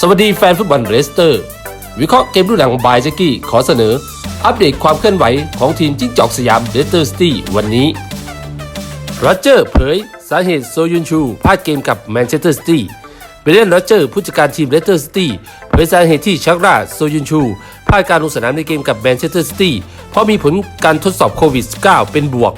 สวัสดีแฟนฟุตบอลเรสเตอร์ วิเคราะห์เกมรุ่นหลังบายแจ็กกี้ขอเสนอ อัปเดตความเคลื่อนไหวของทีมจิ้งจอกสยามเรสเตอร์ซิตี้วันนี้โรเจอร์เผย สาเหตุโซยุนชูพลาดเกมกับแมนเชสเตอร์ซิตี้เบรเดนโรเจอร์ผู้จัดการทีมเรสเตอร์ซิตี้เผยสาเหตุที่ชักราโซยุนชูพลาดการลงสนามในเกมกับแมนเชสเตอร์ซิตี้เพราะมีผลการทดสอบโควิด -19 เป็นบวก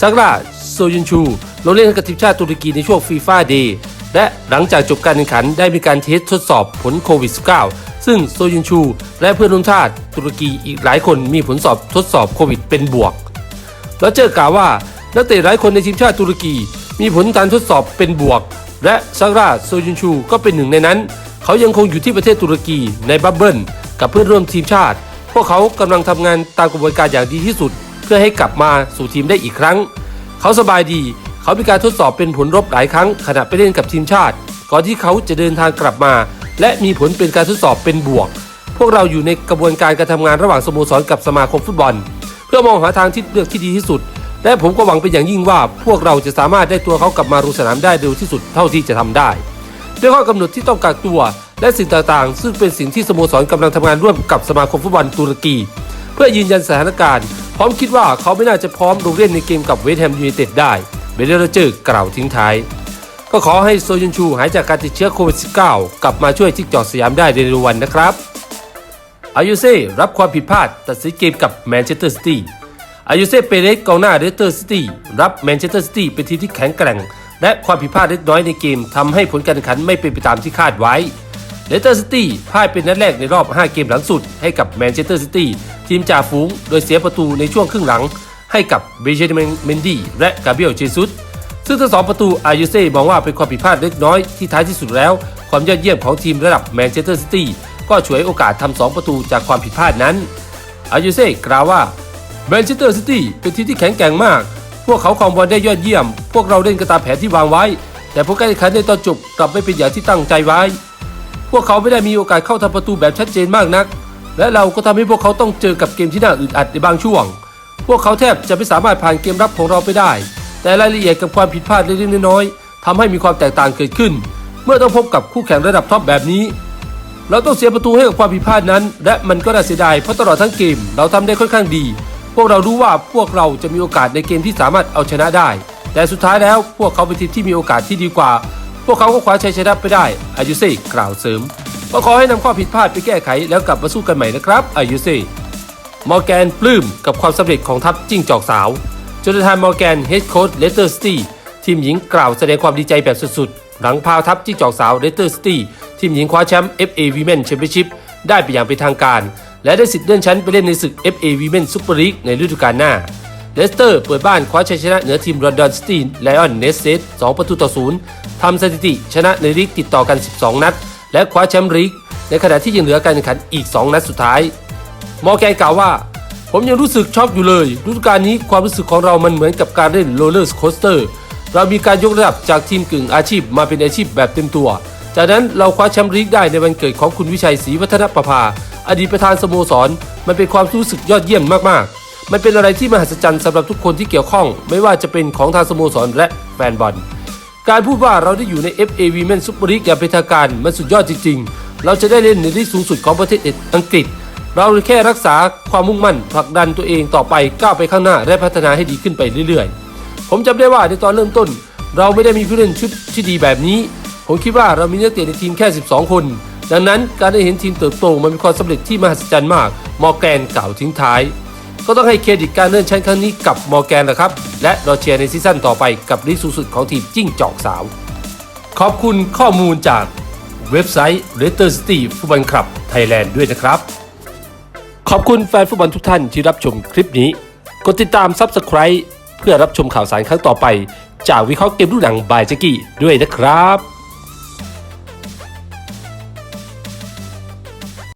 ซักราโซยุนชูลงเล่นให้กับทีมชาติตุรกีในช่วงฟีฟ่าเดย์ และหลังจากจบการแข่งขันได้มีการเทสทดสอบผลโควิด -19 ซึ่งโซยุนชู และเพื่อนร่วมชาติตุรกีอีกหลายคนมีผลสอบทดสอบโควิดเป็นบวกแล้วเจอกล่าวว่านักเตะหลายคนในทีมชาติตุรกี มีผลการทดสอบเป็นบวก และซักราโซยุนชูก็เป็นหนึ่งในนั้น เขายังคงอยู่ที่ประเทศตุรกีในบับเบิลกับเพื่อนร่วมทีมชาติ พวกเขากำลังทำงานตามกระบวนการอย่างดีที่สุด เพื่อให้กลับมาสู่ทีมได้อีกครั้ง เขาสบายดี เขามีการทดสอบเป็นผลลบหลายครั้งขณะไปเล่นกับทีมชาติ ก่อนที่เขาจะเดินทางกลับมา และมีผลเป็นการทดสอบเป็นบวก พวกเราอยู่ในกระบวนการการทำงานระหว่างสโมสรกับสมาคมฟุตบอล เพื่อมองหาทางที่เลือกที่ดีที่สุด และผมก็หวังเป็นอย่างยิ่งว่า พวกเราจะสามารถได้ตัวเขากลับมาลงสนามได้เร็วที่สุดเท่าที่จะทำได้ด้วยข้อกำหนดที่ต้องกักตัว และสิ่งต่างๆ ซึ่งเป็นสิ่งที่สโมสรกำลังทำงานร่วมกับสมาคมฟุตบอลตุรกี เพื่อยืนยันสถานการณ์ พร้อมคิดว่าเขาไม่น่าจะพร้อมลงเล่นในเกมกับเวสต์แฮมยูไนเต็ดได้ เบเดอร์เจอร์กล่าวทิ้งท้าย ก็ขอให้โซยุนชูหายจากการติดเชื้อโควิด -19 กลับมาช่วยจิกจอกสยามได้ในเร็ววันนะครับอายุเซ่รับความผิดพลาดตัดสินเกมกับแมนเชสเตอร์ซิตี้อายุเซ่เปเรสกองหน้าเรสเตอร์ซิตี้รับแมนเชสเตอร์ซิตี้เป็นทีมที่แข็งแกร่ง และความผิดพลาดเล็กน้อยในเกมทำให้ผลการแข่งขันไม่เป็นไปตามที่คาดไว้เรสเตอร์ซิตี้พ่ายเป็นนัดแรกในรอบ 5 เกมหลังสุดให้กับแมนเชสเตอร์ซิตี้ทีมจ่าฝูง โดยเสียประตูในช่วงครึ่งหลัง ให้กับเบเจเมนเมนดี้และกาเบรียลเจซุสซึ่งทั้งสองประตูอายุเซ่มองว่าเป็นความผิดพลาดเล็กน้อยที่ท้ายที่สุดแล้ว ความยอดเยี่ยมของทีมระดับแมนเชสเตอร์ซิตี้ก็ฉวยโอกาสทำสองประตูจากความผิดพลาดนั้น อายุเซ่กล่าวว่าแมนเชสเตอร์ซิตี้เป็นทีมที่แข็งแกร่งมาก พวกเขาครองบอลได้ยอดเยี่ยม พวกเราเล่นกันตามแผนที่วางไว้ แต่ผลการแข่งขันในตอนจบกลับไม่เป็นอย่างที่ตั้งใจไว้ พวกเขาไม่ได้มีโอกาสเข้าทำประตูแบบชัดเจนมากนัก และเราก็ทำให้พวกเขาต้องเจอกับเกมที่น่าอึดอัดในบางช่วง พวกเขาแทบจะไม่สามารถผ่านเกมรับของเราไปได้ แต่รายละเอียดกับความผิดพลาดเล็กๆน้อยๆทำให้มีความแตกต่างเกิดขึ้น เมื่อต้องพบกับคู่แข่งระดับท็อปแบบนี้ เราต้องเสียประตูให้กับความผิดพลาดนั้น และมันก็น่าเสียดายเพราะตลอดทั้งเกมเราทำได้ค่อนข้างดี พวกเรารู้ว่าพวกเราจะมีโอกาสในเกมที่สามารถเอาชนะได้ แต่สุดท้ายแล้วพวกเขาเป็นทีมที่มีโอกาสที่ดีกว่า พวกเขาก็คว้าชัยชนะไปได้อายุเซ่กล่าวเสริมก็ขอให้นำข้อผิดพลาดไปแก้ไขแล้วกลับมาสู้กันใหม่นะครับอายุเซ่ มอร์แกนปลื้มกับความสำเร็จของทัพจิ้งจอกสาวจนทานมอร์แกนเฮดโค้ชเลสเตอร์ซิตี้ทีมหญิงกล่าวแสดงความดีใจแบบสุดๆ หลังพาทัพจิ้งจอกสาวเลสเตอร์ซิตี้ทีมหญิงคว้าแชมป์ FA Women Championship ได้ไปอย่างเป็นทางการ และได้สิทธิ์เลื่อนชั้นไปเล่นในศึก FA Women Super League ในฤดูกาลหน้าเลสเตอร์เปิดบ้านคว้าชัยชนะเหนือทีมลอนดอนซิตี้ไลออนเนสเซต2ประตูต่อ0ทำสถิติชนะในลีกติดต่อกัน 12 นัด และคว้าแชมป์ลีก ในขณะที่ยังเหลือการแข่งขันอีก 2 นัดสุดท้าย มอแกนกล่าวว่า ผมยังรู้สึกชอกอยู่เลยฤดูกาลนี้ความรู้สึกของเรามันเหมือนกับการเล่นโรลเลอร์โคสเตอร์เรามีการยกระดับจากทีมกึ่งอาชีพมาเป็นอาชีพแบบเต็มตัว จากนั้นเราคว้าแชมป์ลีกได้ในวันเกิดของคุณวิชัยศรีวัฒนประภา อดีตประธานสโมสร มันเป็นความรู้สึกยอดเยี่ยมมากๆ มันเป็นอะไรที่มหัศจรรย์สำหรับทุกคนที่เกี่ยวข้อง ไม่ว่าจะเป็นของทางสโมสรและแฟนบอล การพูดว่าเราได้อยู่ใน FA Women Super League อย่างเป็นทางการมันสุดยอดจริง ๆ เราจะได้เล่นในลีกสูงสุดของประเทศอังกฤษ เราแค่รักษาความมุ่งมั่นผลักดันตัวเองต่อไปก้าวไปข้างหน้าและพัฒนาให้ดีขึ้นไปเรื่อยๆ ผมจำได้ว่าในตอนเริ่มต้น เราไม่ได้มีผู้เล่นชุดที่ดีแบบนี้ ผมคิดว่าเรามีนักเตะในทีมแค่ 12 คน ดังนั้นการได้เห็นทีมเติบโตมันเป็นความสำเร็จที่มหัศจรรย์มาก มอร์แกนกล่าวทิ้งท้าย ก็ต้องให้เครดิตการเลื่อนชั้นครั้งนี้กับมอร์แกนแหละครับ และรอเชียร์ในซีซั่นต่อไปกับลีกสูงสุดของทีมจิ้งจอกสาว ขอบคุณข้อมูลจากเว็บไซต์ r e t e r City ฟุตบอลคลับไทยแลนด์ด้วยนะครับ ขอบคุณแฟนฟุตบอลทุกท่านที่รับชมคลิปนี้ กดติดตาม Subscribe เพื่อรับชมข่าวสารครั้งต่อไป จากวิเคราะห์เกมรุ่นหนังบายเจกกี้ด้วยนะครับ